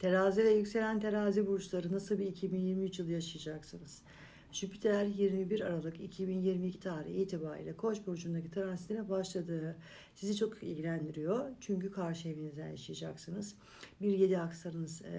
Terazi ve yükselen terazi burçları nasıl bir 2023 yılı yaşayacaksınız? Jüpiter 21 Aralık 2022 tarihi itibariyle Koç burcundaki transitine başladığı sizi çok ilgilendiriyor. Çünkü karşı evinizden yaşayacaksınız. Bir yedi aksarınız e,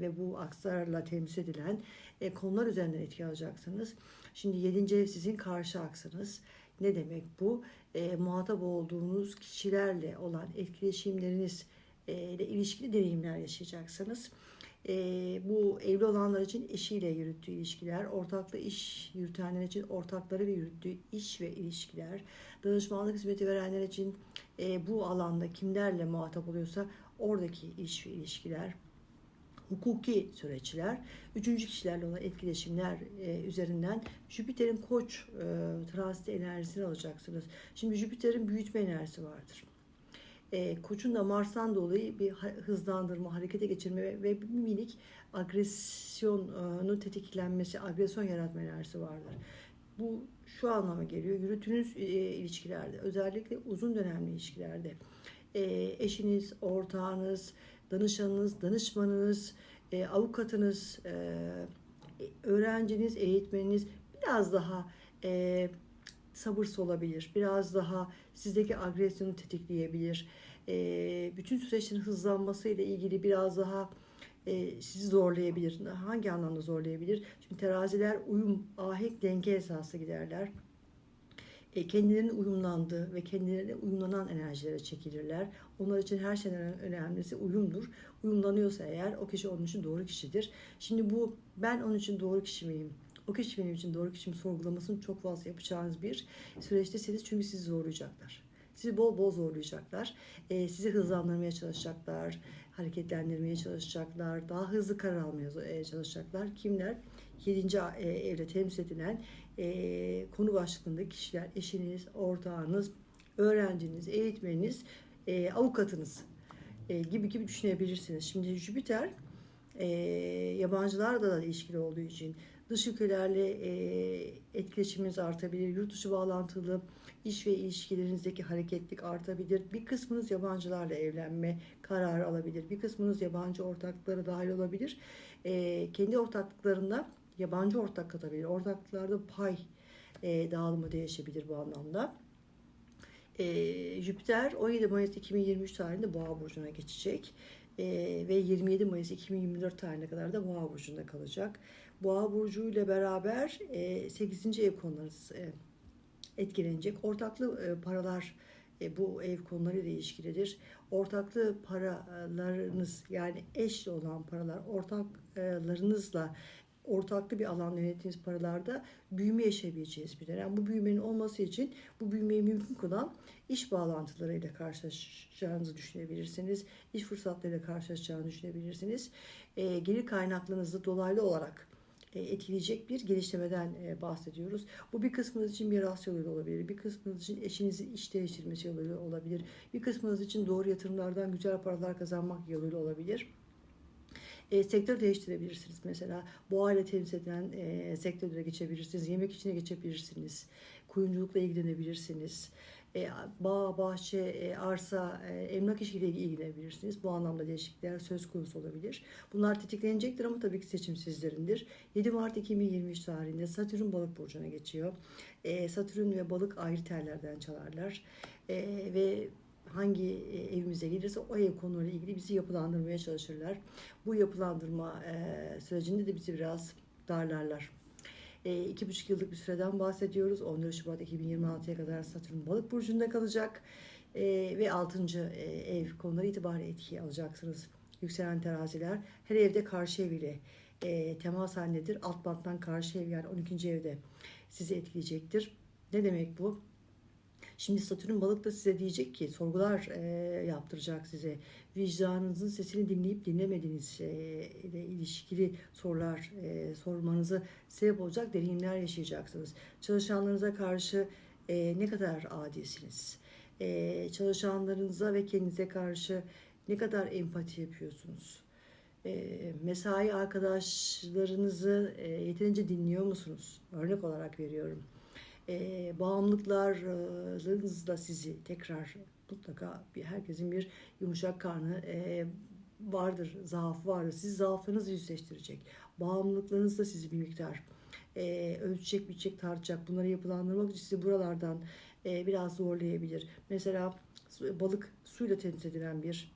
ve bu aksarla temsil edilen e, konular üzerinden etki alacaksınız. Şimdi 7. ev sizin karşı aksınız. Ne demek bu? E, muhatap olduğunuz kişilerle olan etkileşimleriniz ile ilişkili deneyimler yaşayacaksınız. E, bu evli olanlar için eşiyle yürüttüğü ilişkiler, ortaklı iş yürütenler için ortakları yürüttüğü iş ve ilişkiler, danışmanlık hizmeti verenler için e, bu alanda kimlerle muhatap oluyorsa oradaki iş ve ilişkiler, hukuki süreçler, üçüncü kişilerle olan etkileşimler e, üzerinden Jüpiter'in koç e, transiti enerjisini alacaksınız. Şimdi Jüpiter'in büyütme enerjisi vardır. E, koçun da Mars'tan dolayı bir hızlandırma, harekete geçirme ve, bir minik agresyonu tetiklenmesi, agresyon yaratma enerjisi vardır. Bu şu anlama geliyor. Yürütünüz e, ilişkilerde, özellikle uzun dönemli ilişkilerde e, eşiniz, ortağınız, danışanınız, danışmanınız, e, avukatınız, e, öğrenciniz, eğitmeniniz biraz daha e, sabırsız olabilir. Biraz daha sizdeki agresyonu tetikleyebilir. E, bütün süreçlerin hızlanması ile ilgili biraz daha e, sizi zorlayabilir. Hangi anlamda zorlayabilir? Şimdi teraziler uyum, ahenk, denge esası giderler. E, kendilerinin uyumlandığı ve kendilerine uyumlanan enerjilere çekilirler. Onlar için her şeyden önemlisi uyumdur. Uyumlanıyorsa eğer o kişi onun için doğru kişidir. Şimdi bu ben onun için doğru kişi miyim? O kişi benim için doğru kişi mi sorgulamasını çok fazla yapacağınız bir süreçtesiniz. Çünkü sizi zorlayacaklar. Sizi bol bol zorlayacaklar. E, sizi hızlandırmaya çalışacaklar. Hareketlendirmeye çalışacaklar. Daha hızlı karar almaya e, çalışacaklar. Kimler? 7. e, evde temsil edilen e, konu başlıklarındaki kişiler. Eşiniz, ortağınız, öğrenciniz, eğitmeniniz, e, avukatınız e, gibi gibi düşünebilirsiniz. Şimdi Jüpiter e, yabancılarla da ilişkili olduğu için dış ülkelerle e, etkileşiminiz artabilir. Yurt dışı bağlantılı iş ve ilişkilerinizdeki hareketlik artabilir. Bir kısmınız yabancılarla evlenme kararı alabilir. Bir kısmınız yabancı ortaklıklara dahil olabilir. E, kendi ortaklıklarında yabancı ortak katabilir. Ortaklıklarda pay e, dağılımı değişebilir bu anlamda. E, Jüpiter 17 Mayıs 2023 tarihinde Boğa burcuna geçecek. Ve 27 Mayıs 2024 tarihine kadar da Boğa burcunda kalacak. Boğa burcu ile beraber e, 8. ev konuları e, etkilenecek. Ortaklı paralar bu ev konularıyla ilişkilidir. Ortaklı paralarınız yani eşle olan paralar ortaklarınızla ortaklı bir alanda yönettiğiniz paralarda büyüme yaşayabileceğiz bir dönem. Bu büyümenin olması için bu büyümeyi mümkün kılan iş bağlantılarıyla karşılaşacağınızı düşünebilirsiniz. İş fırsatlarıyla karşılaşacağınızı düşünebilirsiniz. E, gelir kaynaklarınızı dolaylı olarak e, etkileyecek bir geliştirmeden e, bahsediyoruz. Bu bir kısmınız için miras yoluyla olabilir, bir kısmınız için eşinizin iş değiştirmesi yoluyla olabilir, bir kısmınız için doğru yatırımlardan güzel paralar kazanmak yoluyla olabilir. E, sektör değiştirebilirsiniz mesela. Boğa ile temsil edilen e, sektörlere geçebilirsiniz. Yemek içine geçebilirsiniz. Kuyumculukla ilgilenebilirsiniz. E, bağ, bahçe, e, arsa, e, emlak işiyle ilgilenebilirsiniz. Bu anlamda değişiklikler söz konusu olabilir. Bunlar tetiklenecektir ama tabii ki seçim sizlerindir. 7 Mart 2023 tarihinde Satürn balık burcuna geçiyor. E, Satürn ve balık ayrı tellerden çalarlar. E, ve hangi e, evimize gelirse o ev konularıyla ilgili bizi yapılandırmaya çalışırlar. Bu yapılandırma e, sürecinde de bizi biraz darlarlar. E, iki buçuk yıllık bir süreden bahsediyoruz. 14 Şubat 2026'ya kadar Satürn balık burcunda kalacak. E, ve 6. ev konuları itibariyle etki alacaksınız. Yükselen teraziler her evde karşı ev ile e, temas halindedir. Alt banttan karşı ev yani 12. evde sizi etkileyecektir. Ne demek bu? Şimdi Satürn balık da size diyecek ki sorgular e, yaptıracak size. Vicdanınızın sesini dinleyip dinlemediğiniz e, ile ilişkili sorular e, sormanızı sebep olacak deneyimler yaşayacaksınız. Çalışanlarınıza karşı e, ne kadar adilsiniz? E, çalışanlarınıza ve kendinize karşı ne kadar empati yapıyorsunuz? E, mesai arkadaşlarınızı e, yeterince dinliyor musunuz? Örnek olarak veriyorum e, bağımlılıklarınızla sizi tekrar mutlaka bir herkesin bir yumuşak karnı vardır, zaaf vardır. Siz zaaflarınızı yüzleştirecek. Bağımlılıklarınız da sizi bir miktar e, ölçecek, biçecek, tartacak. Bunları yapılandırmak için sizi buralardan e, biraz zorlayabilir. Mesela balık suyla temsil edilen bir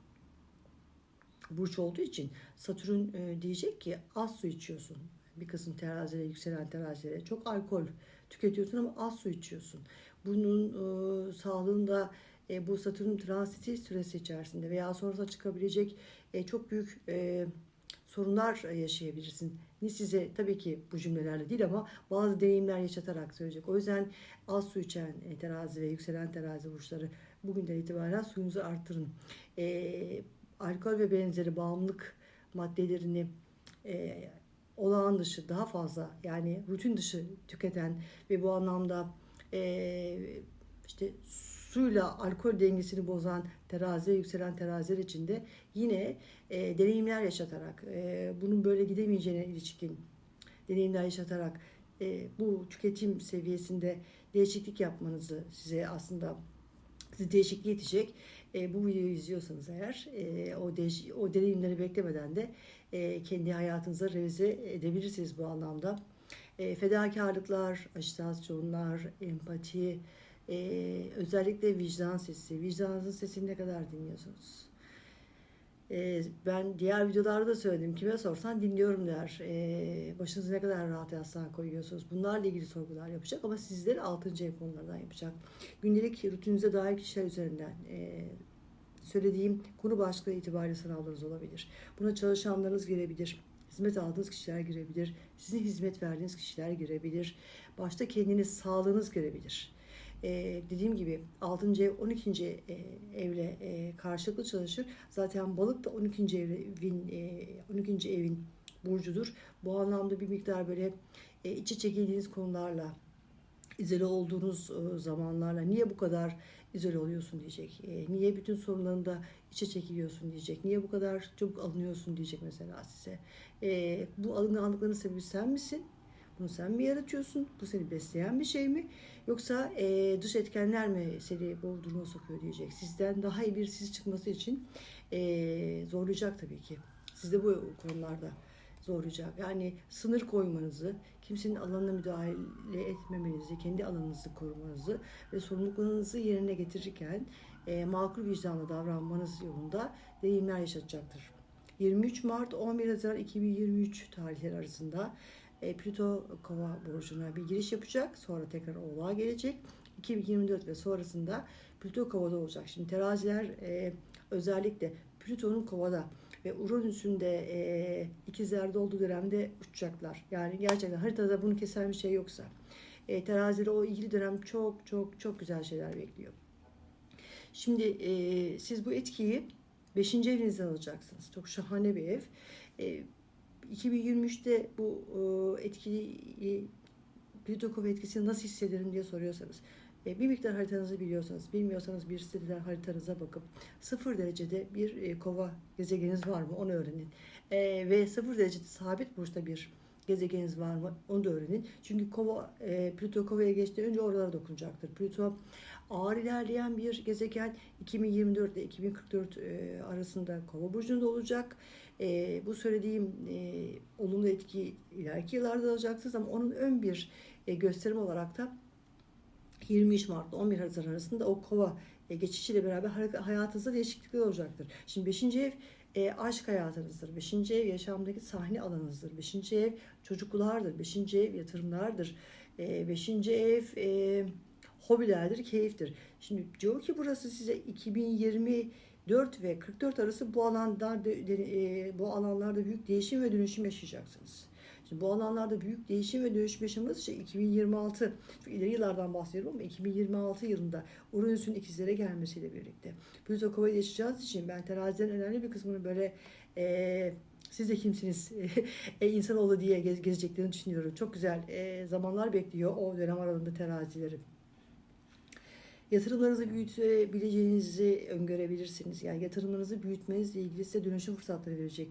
burç olduğu için Satürn e, diyecek ki az su içiyorsun. Bir kısım terazilere, yükselen terazilere çok alkol tüketiyorsun ama az su içiyorsun. Bunun e, sağlığında e, bu Satürn transiti süresi içerisinde veya sonrasında çıkabilecek e, çok büyük e, sorunlar yaşayabilirsin. Ni size tabii ki bu cümlelerle değil ama bazı deneyimler yaşatarak söyleyecek. O yüzden az su içen e, terazi ve yükselen terazi burçları bugünden itibaren suyunuzu arttırın. E, alkol ve benzeri bağımlılık maddelerini e, olağan dışı daha fazla yani rutin dışı tüketen ve bu anlamda e, işte suyla alkol dengesini bozan terazi ve yükselen teraziler içinde yine e, deneyimler yaşatarak e, bunun böyle gidemeyeceğine ilişkin deneyimler yaşatarak e, bu tüketim seviyesinde değişiklik yapmanızı size aslında sizi değişikliğe itecek. E, bu videoyu izliyorsanız eğer e, o, değiş, o deneyimleri beklemeden de e, kendi hayatınıza revize edebilirsiniz bu anlamda. E, fedakarlıklar, ajitasyonlar, empati, e, özellikle vicdan sesi. Vicdanınızın sesini ne kadar dinliyorsunuz? E, ben diğer videolarda da söyledim. Kime sorsan dinliyorum der. Başınızı ne kadar rahat yastığa koyuyorsunuz? Bunlarla ilgili sorgular yapacak ama sizleri 6. ev konularından yapacak. Gündelik rutininize dair kişiler üzerinden söylediğim konu başlığı itibariyle sınavlarınız olabilir. Buna çalışanlarınız girebilir. Hizmet aldığınız kişiler girebilir. Sizin hizmet verdiğiniz kişiler girebilir. Başta kendiniz, sağlığınız girebilir. Ee, dediğim gibi 6. ev 12. e, evle e, karşılıklı çalışır. Zaten balık da 12. evin e, 12. evin burcudur. Bu anlamda bir miktar böyle e, içe çekildiğiniz konularla izole olduğunuz e, zamanlarla niye bu kadar izole oluyorsun diyecek. E, niye bütün sorunlarında içe çekiliyorsun diyecek. Niye bu kadar çabuk alınıyorsun diyecek mesela size. E, bu alınganlıkların sebebi sen misin? Bunu sen mi yaratıyorsun? Bu seni besleyen bir şey mi? Yoksa e, dış etkenler mi seni bu duruma sokuyor diyecek. Sizden daha iyi bir siz çıkması için e, zorlayacak tabii ki. Siz de bu konularda zorlayacak. Yani sınır koymanızı, kimsenin alanına müdahale etmemenizi, kendi alanınızı korumanızı ve sorumluluklarınızı yerine getirirken e, makul vicdanla davranmanız yolunda deneyimler yaşatacaktır. 23 Mart 11 Haziran 2023 tarihleri arasında e, Plüto Kova burcuna bir giriş yapacak. Sonra tekrar Oğlağa gelecek. 2024 ve sonrasında Plüto Kova'da olacak. Şimdi teraziler e, özellikle Plüton'un Kova'da ve Uranüs'ün de e, ikizlerde olduğu dönemde uçacaklar. Yani gerçekten haritada bunu kesen bir şey yoksa. E, terazide o ilgili dönem çok çok çok güzel şeyler bekliyor. Şimdi e, siz bu etkiyi 5. evinizden alacaksınız. Çok şahane bir ev. E, 2023'te bu e, etkiyi Plüto Kova etkisini nasıl hissederim diye soruyorsanız bir miktar haritanızı biliyorsanız, bilmiyorsanız bir siteden haritanıza bakıp sıfır derecede bir e, kova gezegeniniz var mı onu öğrenin. E, ve sıfır derecede sabit burçta bir gezegeniniz var mı onu da öğrenin. Çünkü kova, e, Plüto kovaya geçtiğinde önce oralara dokunacaktır. Plüto ağır ilerleyen bir gezegen 2024 ile 2044 e, arasında kova burcunda olacak. E, bu söylediğim e, olumlu etki ileriki yıllarda alacaksınız ama onun ön bir e, gösterim olarak da 23 Mart 11 Haziran arasında o kova e, geçişiyle beraber hayatınızda değişiklikler olacaktır. Şimdi 5. ev e, aşk hayatınızdır. 5. ev yaşamdaki sahne alanınızdır. 5. ev çocuklardır. 5. ev yatırımlardır. 5. ev e, hobilerdir, keyiftir. Şimdi diyor ki burası size 2024 ve 44 arası bu alanlarda e, bu alanlarda büyük değişim ve dönüşüm yaşayacaksınız. Şimdi bu alanlarda büyük değişim ve dönüşüm yaşamanız için 2026 ileri yıllardan bahsediyorum ama 2026 yılında Uranüs'ün ikizlere gelmesiyle birlikte Plüto Kova'yı yaşayacağınız için ben teraziden önemli bir kısmını böyle e, siz de kimsiniz e, insanoğlu diye gez, gezeceklerini düşünüyorum. Çok güzel e, zamanlar bekliyor o dönem aralığında terazileri yatırımlarınızı büyütebileceğinizi öngörebilirsiniz. Yani yatırımlarınızı büyütmenizle ilgili size dönüşüm fırsatları verecek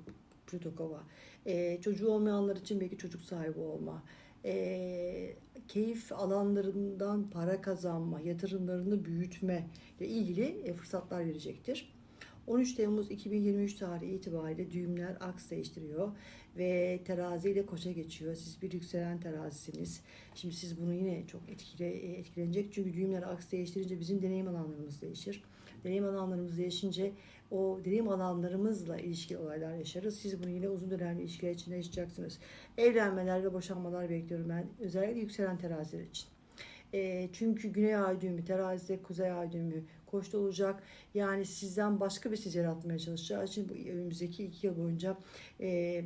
Plüto Kova. Ee, çocuğu olmayanlar için belki çocuk sahibi olma. Ee, keyif alanlarından para kazanma, yatırımlarını büyütme ile ilgili e, fırsatlar verecektir. 13 Temmuz 2023 tarihi itibariyle düğümler aks değiştiriyor ve terazi ile koça geçiyor. Siz bir yükselen terazisiniz. Şimdi siz bunu yine çok etkile, etkilenecek çünkü düğümler aks değiştirince bizim deneyim alanlarımız değişir. Deneyim alanlarımız değişince o deneyim alanlarımızla ilişkili olaylar yaşarız. Siz bunu yine uzun dönemli ilişkiler içinde yaşayacaksınız. Evlenmeler ve boşanmalar bekliyorum ben. Özellikle yükselen teraziler için. E, çünkü güney ay düğümü terazide, kuzey ay düğümü koçta olacak. Yani sizden başka bir siz yaratmaya çalışacağı için bu önümüzdeki iki yıl boyunca e,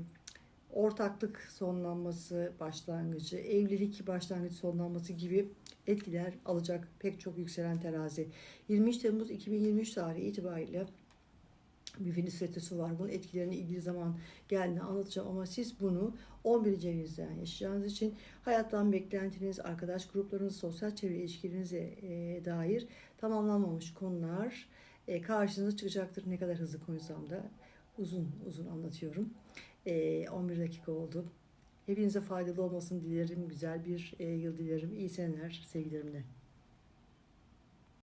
ortaklık sonlanması başlangıcı, evlilik başlangıcı sonlanması gibi etkiler alacak pek çok yükselen terazi. 23 Temmuz 2023 tarihi itibariyle bir Venüs retrosu var. Bunun etkilerini ilgili zaman geldiğinde anlatacağım ama siz bunu 11. evinizden yaşayacağınız için hayattan beklentiniz, arkadaş gruplarınız, sosyal çevre ilişkilerinize e, dair tamamlanmamış konular e, karşınıza çıkacaktır. Ne kadar hızlı konuşsam da uzun uzun anlatıyorum. E, 11 dakika oldu. Hepinize faydalı olmasını dilerim. Güzel bir e, yıl dilerim. İyi seneler sevgilerimle.